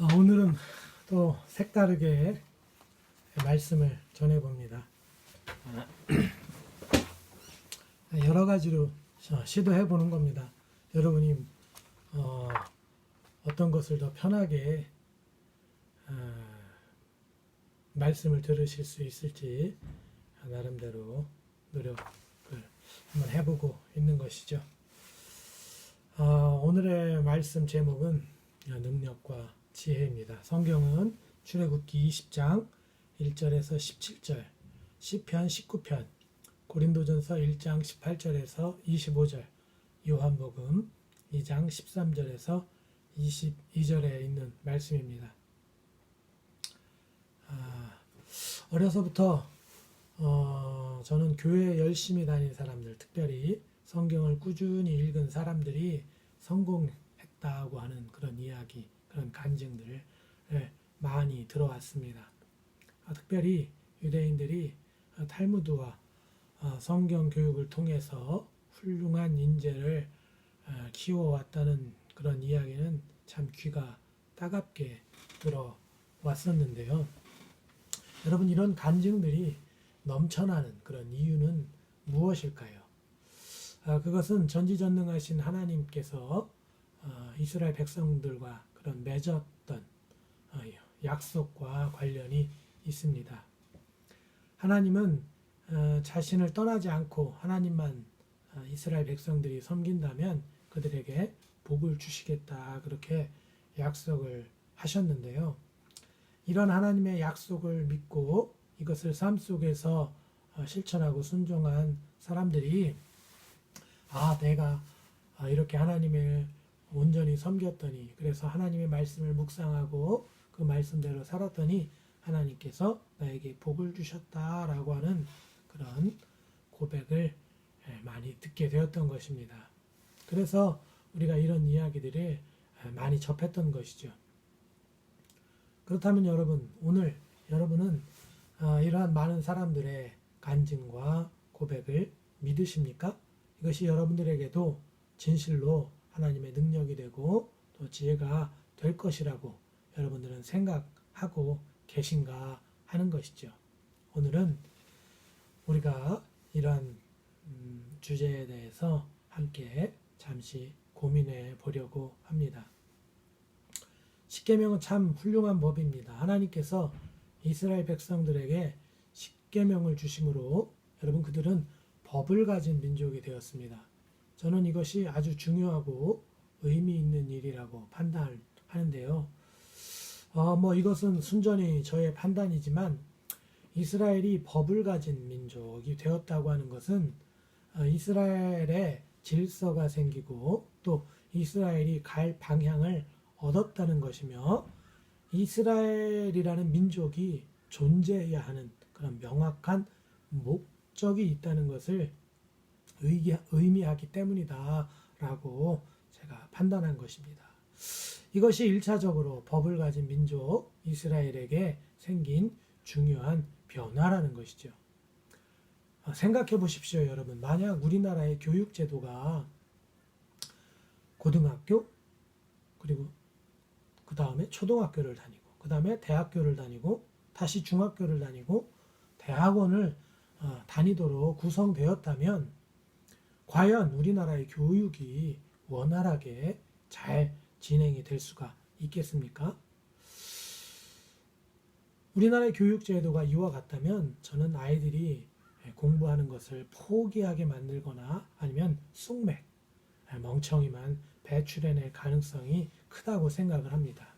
아, 오늘은 또 색다르게 말씀을 전해봅니다. 아, 여러 가지로 어, 시도해 보는 겁니다. 여러분이 어, 어떤 것을 더 편하게 아, 말씀을 들으실 수 있을지 나름대로 노력을 한번 해보고 있는 것이죠. 아, 오늘의 말씀 제목은 능력과 지혜입니다. 성경은 출애굽기 20장 1절에서 17절, 시편 19편, 고린도전서 1장 18절에서 25절, 요한복음 2장 13절에서 22절에 있는 말씀입니다. 아, 어려서부터 어, 저는 교회 열심히 다닌 사람들, 특별히 성경을 꾸준히 읽은 사람들이 성공했다고 하는 그런 이야기, 그런 간증들을 예, 많이 들어왔습니다. 아, 특별히 유대인들이 아, 탈무드와 아, 성경 교육을 통해서 훌륭한 인재를 아, 키워왔다는 그런 이야기는 참 귀가 따갑게 들어왔었는데요. 여러분 이런 간증들이 넘쳐나는 그런 이유는 무엇일까요? 아, 그것은 전지전능하신 하나님께서 어, 이스라엘 백성들과 그런 맺었던 어, 약속과 관련이 있습니다. 하나님은 어, 자신을 떠나지 않고 하나님만 어, 이스라엘 백성들이 섬긴다면 그들에게 복을 주시겠다 그렇게 약속을 하셨는데요. 이런 하나님의 약속을 믿고 이것을 삶 속에서 어, 실천하고 순종한 사람들이 아 내가 아, 이렇게 하나님을 온전히 섬겼더니 그래서 하나님의 말씀을 묵상하고 그 말씀대로 살았더니 하나님께서 나에게 복을 주셨다라고 하는 그런 고백을 예, 많이 듣게 되었던 것입니다. 그래서 우리가 이런 이야기들을 예, 많이 접했던 것이죠. 그렇다면 여러분 오늘 여러분은 어, 이러한 많은 사람들의 간증과 고백을 믿으십니까? 이것이 여러분들에게도 진실로 하나님의 능력이 되고 또 지혜가 될 것이라고 여러분들은 생각하고 계신가 하는 것이죠. 오늘은 우리가 이러한 음, 주제에 대해서 함께 잠시 고민해 보려고 합니다. 십계명은 참 훌륭한 법입니다. 하나님께서 이스라엘 백성들에게 십계명을 주심으로 여러분 그들은 법을 가진 민족이 되었습니다. 저는 이것이 아주 중요하고 의미 있는 일이라고 판단하는데요. 어, 뭐 이것은 순전히 저의 판단이지만 이스라엘이 법을 가진 민족이 되었다고 하는 것은 어, 이스라엘의 질서가 생기고 또 이스라엘이 갈 방향을 얻었다는 것이며 이스라엘이라는 민족이 존재해야 하는 그런 명확한 목적이 있다는 것을 의기, 의미하기 때문이다라고 제가 판단한 것입니다. 이것이 1차적으로 법을 가진 민족 이스라엘에게 생긴 중요한 변화라는 것이죠. 아, 생각해 보십시오, 여러분. 만약 우리나라의 교육 제도가 고등학교 그리고 그 다음에 초등학교를 다니고 그 다음에 대학교를 다니고 다시 중학교를 다니고 대학원을 어, 다니도록 구성되었다면 과연 우리나라의 교육이 원활하게 잘 진행이 될 수가 있겠습니까? 우리나라의 교육 제도가 이와 같다면 저는 아이들이 공부하는 것을 포기하게 만들거나 아니면 쑥맥, 멍청이만 배출해낼 가능성이 크다고 생각을 합니다.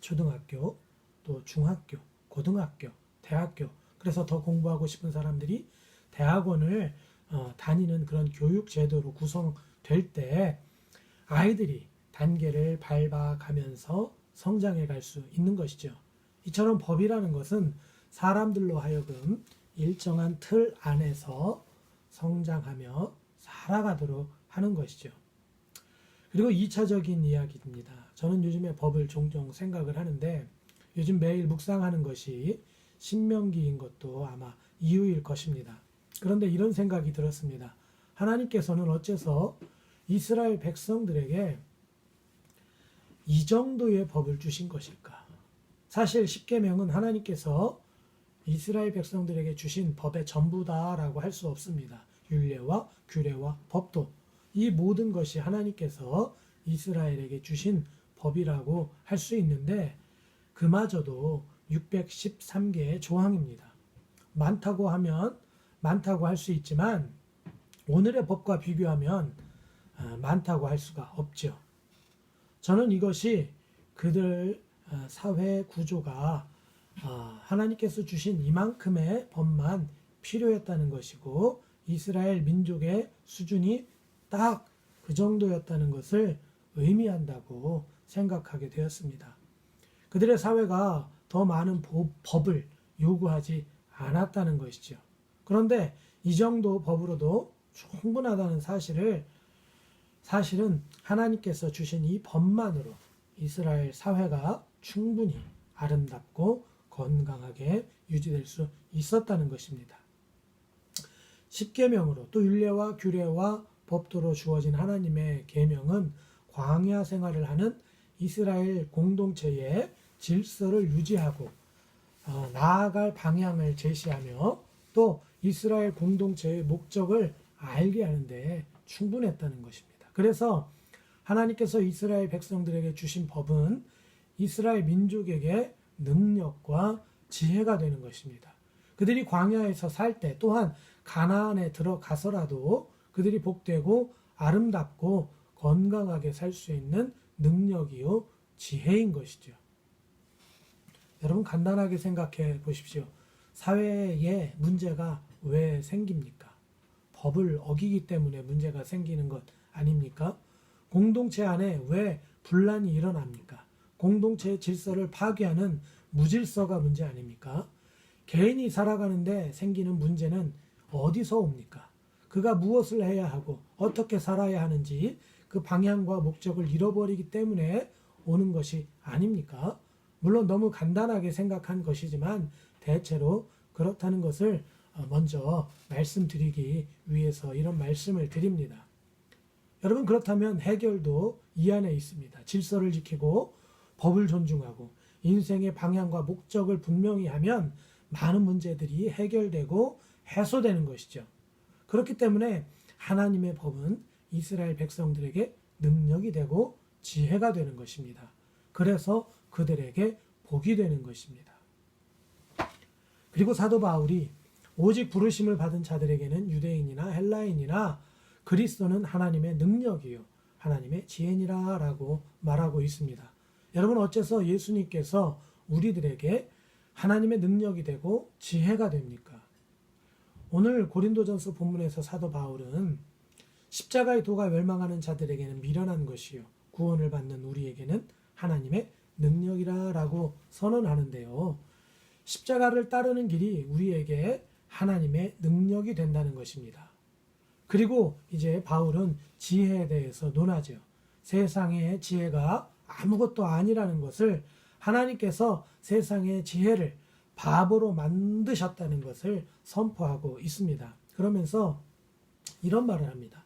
초등학교, 또 중학교, 고등학교, 대학교, 그래서 더 공부하고 싶은 사람들이 대학원을 어, 다니는 그런 교육 제도로 구성될 때 아이들이 단계를 밟아가면서 성장해 갈 수 있는 것이죠. 이처럼 법이라는 것은 사람들로 하여금 일정한 틀 안에서 성장하며 살아가도록 하는 것이죠. 그리고 2차적인 이야기입니다. 저는 요즘에 법을 종종 생각을 하는데 요즘 매일 묵상하는 것이 신명기인 것도 아마 이유일 것입니다. 그런데 이런 생각이 들었습니다. 하나님께서는 어째서 이스라엘 백성들에게 이 정도의 법을 주신 것일까? 사실 십계명은 하나님께서 이스라엘 백성들에게 주신 법의 전부다라고 할 수 없습니다. 율례와 규례와 법도 이 모든 것이 하나님께서 이스라엘에게 주신 법이라고 할 수 있는데 그마저도 613개의 조항입니다. 많다고 하면 많다고 할 수 있지만 오늘의 법과 비교하면 아, 많다고 할 수가 없죠. 저는 이것이 그들 아, 사회 구조가 아, 하나님께서 주신 이만큼의 법만 필요했다는 것이고 이스라엘 민족의 수준이 딱 그 정도였다는 것을 의미한다고 생각하게 되었습니다. 그들의 사회가 더 많은 법- 법을 요구하지 않았다는 것이죠. 그런데 이 정도 법으로도 충분하다는 사실을 사실은 하나님께서 주신 이 법만으로 이스라엘 사회가 충분히 아름답고 건강하게 유지될 수 있었다는 것입니다. 십계명으로 또 율례와 규례와 법도로 주어진 하나님의 계명은 광야 생활을 하는 이스라엘 공동체의 질서를 유지하고 어, 나아갈 방향을 제시하며 또 이스라엘 공동체의 목적을 알게 하는데 충분했다는 것입니다. 그래서 하나님께서 이스라엘 백성들에게 주신 법은 이스라엘 민족에게 능력과 지혜가 되는 것입니다. 그들이 광야에서 살 때 또한 가나안에 들어가서라도 그들이 복되고 아름답고 건강하게 살 수 있는 능력이요 지혜인 것이죠. 여러분 간단하게 생각해 보십시오. 사회에 문제가 왜 생깁니까? 법을 어기기 때문에 문제가 생기는 것 아닙니까? 공동체 안에 왜 분란이 일어납니까? 공동체의 질서를 파괴하는 무질서가 문제 아닙니까? 개인이 살아가는데 생기는 문제는 어디서 옵니까? 그가 무엇을 해야 하고 어떻게 살아야 하는지 그 방향과 목적을 잃어버리기 때문에 오는 것이 아닙니까? 물론 너무 간단하게 생각한 것이지만 대체로 그렇다는 것을 어, 먼저 말씀드리기 위해서 이런 말씀을 드립니다. 여러분 그렇다면 해결도 이 안에 있습니다. 질서를 지키고 법을 존중하고 인생의 방향과 목적을 분명히 하면 많은 문제들이 해결되고 해소되는 것이죠. 그렇기 때문에 하나님의 법은 이스라엘 백성들에게 능력이 되고 지혜가 되는 것입니다. 그래서 그들에게 복이 되는 것입니다. 그리고 사도 바울이 오직 부르심을 받은 자들에게는 유대인이나 헬라인이나 그리스도는 하나님의 능력이요 하나님의 지혜니라라고 말하고 있습니다. 여러분 어째서 예수님께서 우리들에게 하나님의 능력이 되고 지혜가 됩니까? 오늘 고린도전서 본문에서 사도 바울은 십자가의 도가 멸망하는 자들에게는 미련한 것이요 구원을 받는 우리에게는 하나님의 능력이라라고 선언하는데요. 십자가를 따르는 길이 우리에게 하나님의 능력이 된다는 것입니다. 그리고 이제 바울은 지혜에 대해서 논하죠. 세상의 지혜가 아무것도 아니라는 것을 하나님께서 세상의 지혜를 바보로 만드셨다는 것을 선포하고 있습니다. 그러면서 이런 말을 합니다.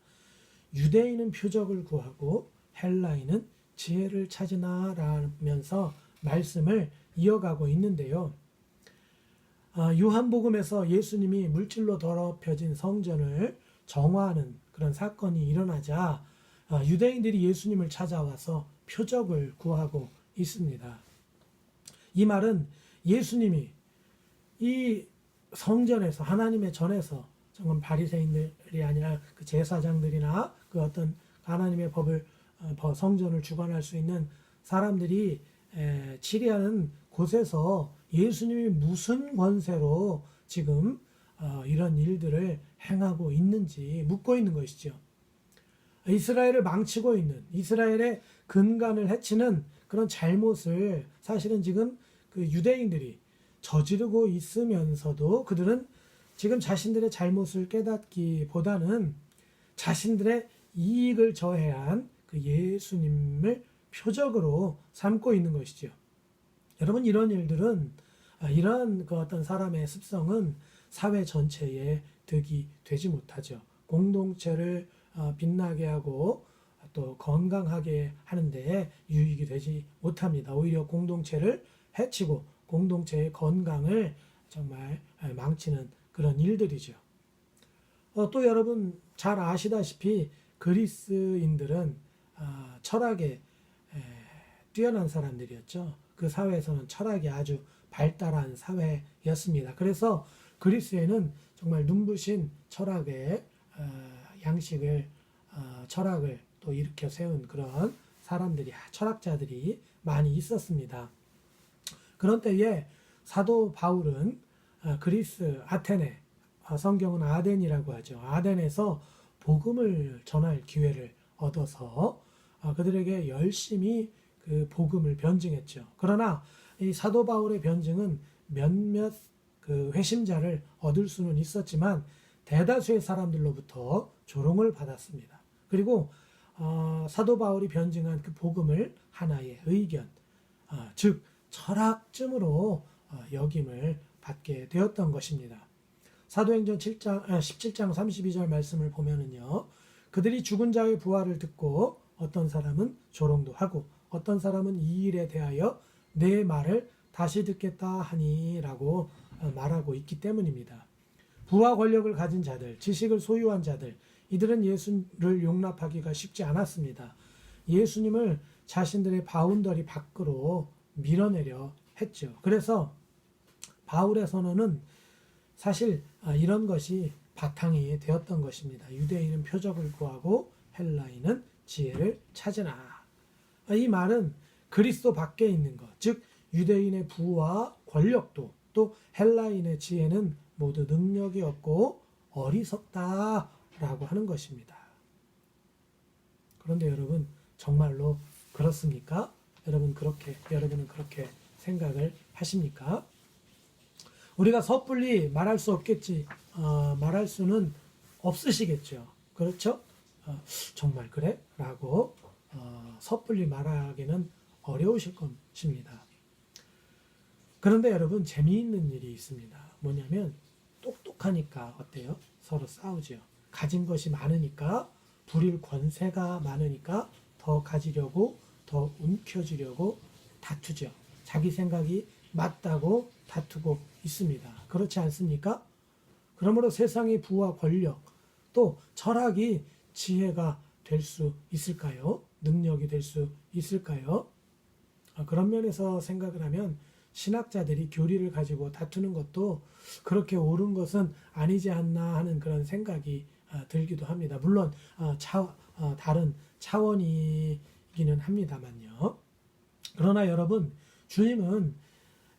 유대인은 표적을 구하고 헬라인은 지혜를 찾으나 라면서 말씀을 이어가고 있는데요. 아, 요한복음에서 예수님이 물질로 더럽혀진 성전을 정화하는 그런 사건이 일어나자 아, 유대인들이 예수님을 찾아와서 표적을 구하고 있습니다. 이 말은 예수님이 이 성전에서 하나님의 전에서 정말 바리새인들이 아니라 그 제사장들이나 그 어떤 하나님의 법을 어, 성전을 주관할 수 있는 사람들이 에, 치리하는 곳에서 예수님이 무슨 권세로 지금 어, 이런 일들을 행하고 있는지 묻고 있는 것이죠. 이스라엘을 망치고 있는 이스라엘의 근간을 해치는 그런 잘못을 사실은 지금 그 유대인들이 저지르고 있으면서도 그들은 지금 자신들의 잘못을 깨닫기보다는 자신들의 이익을 저해한 그 예수님을 표적으로 삼고 있는 것이죠. 여러분 이런 일들은 아, 이런 그 어떤 사람의 습성은 사회 전체에 득이 되지 못하죠. 공동체를 어, 빛나게 하고 또 건강하게 하는데 유익이 되지 못합니다. 오히려 공동체를 해치고 공동체의 건강을 정말 망치는 그런 일들이죠. 어, 또 여러분 잘 아시다시피 그리스인들은 아, 철학에 에, 뛰어난 사람들이었죠. 그 사회에서는 철학이 아주 발달한 사회였습니다. 그래서 그리스에는 정말 눈부신 철학의 어, 양식을 어, 철학을 또 일으켜 세운 그런 사람들이 철학자들이 많이 있었습니다. 그런 때에 사도 바울은 어, 그리스 아테네 어, 성경은 아덴이라고 하죠. 아덴에서 복음을 전할 기회를 얻어서 어, 그들에게 열심히 그 복음을 변증했죠. 그러나 이 사도 바울의 변증은 몇몇 그 회심자를 얻을 수는 있었지만 대다수의 사람들로부터 조롱을 받았습니다. 그리고 어, 사도 바울이 변증한 그 복음을 하나의 의견, 어, 즉 철학쯤으로 어, 역임을 받게 되었던 것입니다. 사도행전 7장, 아, 17장 32절 말씀을 보면은요, 그들이 죽은 자의 부활을 듣고 어떤 사람은 조롱도 하고 어떤 사람은 이 일에 대하여 내 말을 다시 듣겠다 하니라고 어, 말하고 있기 때문입니다. 부와 권력을 가진 자들, 지식을 소유한 자들, 이들은 예수를 용납하기가 쉽지 않았습니다. 예수님을 자신들의 바운더리 밖으로 밀어내려 했죠. 그래서 바울의 선언은 사실 아, 이런 것이 바탕이 되었던 것입니다. 유대인은 표적을 구하고 헬라인은 지혜를 찾으나. 아, 이 말은 그리스도 밖에 있는 것, 즉 유대인의 부와 권력도 또 헬라인의 지혜는 모두 능력이 없고 어리석다라고 하는 것입니다. 그런데 여러분 정말로 그렇습니까? 여러분 그렇게 여러분은 그렇게 생각을 하십니까? 우리가 섣불리 말할 수 없겠지 어, 말할 수는 없으시겠죠. 그렇죠? 어, 정말 그래? 라고 어, 섣불리 말하기는 어려우실 것입니다. 그런데 여러분 재미있는 일이 있습니다. 뭐냐면 똑똑하니까 어때요? 서로 싸우죠. 가진 것이 많으니까 부릴 권세가 많으니까 더 가지려고 더 움켜쥐려고 다투죠. 자기 생각이 맞다고 다투고 있습니다. 그렇지 않습니까? 그러므로 세상의 부와 권력 또 철학이 지혜가 될 수 있을까요? 능력이 될 수 있을까요? 아, 그런 면에서 생각을 하면 신학자들이 교리를 가지고 다투는 것도 그렇게 옳은 것은 아니지 않나 하는 그런 생각이 아, 들기도 합니다. 물론 아, 차, 어, 다른 차원이기는 합니다만요. 그러나 여러분 주님은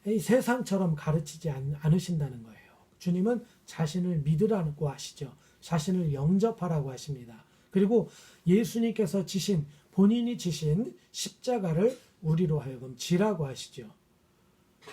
이 세상처럼 가르치지 않, 않으신다는 거예요. 주님은 자신을 믿으라고 하시죠. 자신을 영접하라고 하십니다. 그리고 예수님께서 지신 본인이 지신 십자가를 우리로 하여금 지라고 하시죠.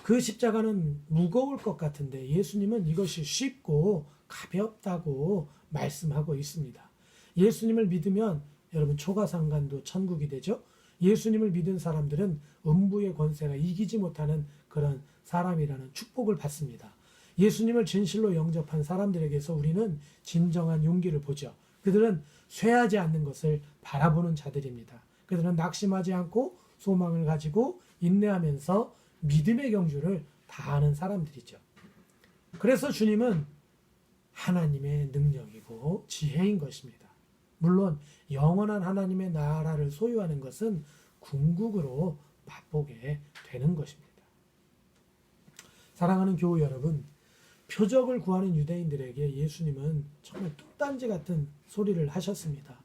그 십자가는 무거울 것 같은데 예수님은 이것이 쉽고 가볍다고 말씀하고 있습니다. 예수님을 믿으면 여러분 초가상간도 천국이 되죠. 예수님을 믿은 사람들은 음부의 권세가 이기지 못하는 그런 사람이라는 축복을 받습니다. 예수님을 진실로 영접한 사람들에게서 우리는 진정한 용기를 보죠. 그들은 쇠하지 않는 것을 바라보는 자들입니다. 그들은 낙심하지 않고 소망을 가지고 인내하면서 믿음의 경주를 다하는 사람들이죠. 그래서 주님은 하나님의 능력이고 지혜인 것입니다. 물론 영원한 하나님의 나라를 소유하는 것은 궁극으로 맛보게 되는 것입니다. 사랑하는 교우 여러분, 표적을 구하는 유대인들에게 예수님은 정말 뚝단지 같은 소리를 하셨습니다.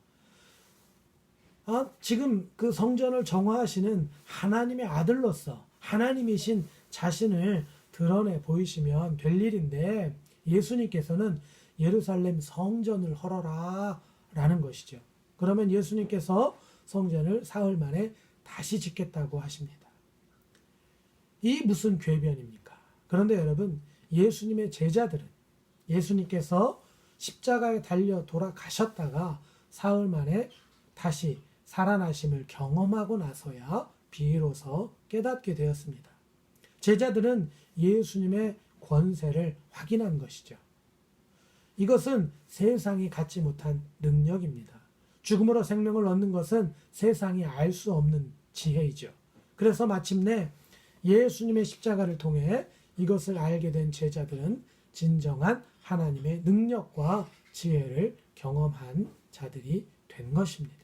아, 지금 그 성전을 정화하시는 하나님의 아들로서 하나님이신 자신을 드러내 보이시면 될 일인데 예수님께서는 예루살렘 성전을 헐어라 라는 것이죠. 그러면 예수님께서 성전을 사흘 만에 다시 짓겠다고 하십니다. 이 무슨 궤변입니까? 그런데 여러분, 예수님의 제자들은 예수님께서 십자가에 달려 돌아가셨다가 사흘 만에 다시 살아나심을 경험하고 나서야 비로소 깨닫게 되었습니다. 제자들은 예수님의 권세를 확인한 것이죠. 이것은 세상이 갖지 못한 능력입니다. 죽음으로 생명을 얻는 것은 세상이 알 수 없는 지혜이죠. 그래서 마침내 예수님의 십자가를 통해 이것을 알게 된 제자들은 진정한 하나님의 능력과 지혜를 경험한 자들이 된 것입니다.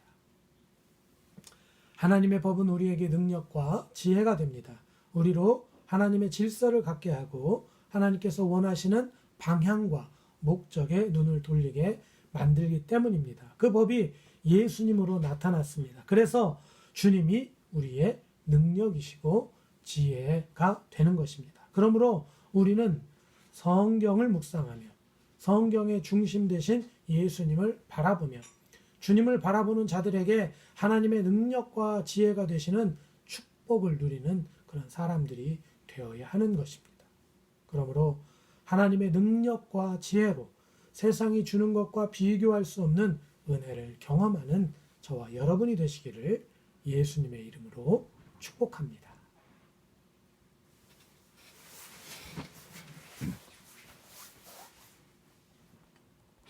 하나님의 법은 우리에게 능력과 지혜가 됩니다. 우리로 하나님의 질서를 갖게 하고 하나님께서 원하시는 방향과 목적에 눈을 돌리게 만들기 때문입니다. 그 법이 예수님으로 나타났습니다. 그래서 주님이 우리의 능력이시고 지혜가 되는 것입니다. 그러므로 우리는 성경을 묵상하며 성경의 중심 되신 예수님을 바라보며 주님을 바라보는 자들에게 하나님의 능력과 지혜가 되시는 축복을 누리는 그런 사람들이 되어야 하는 것입니다. 그러므로 하나님의 능력과 지혜로 세상이 주는 것과 비교할 수 없는 은혜를 경험하는 저와 여러분이 되시기를 예수님의 이름으로 축복합니다.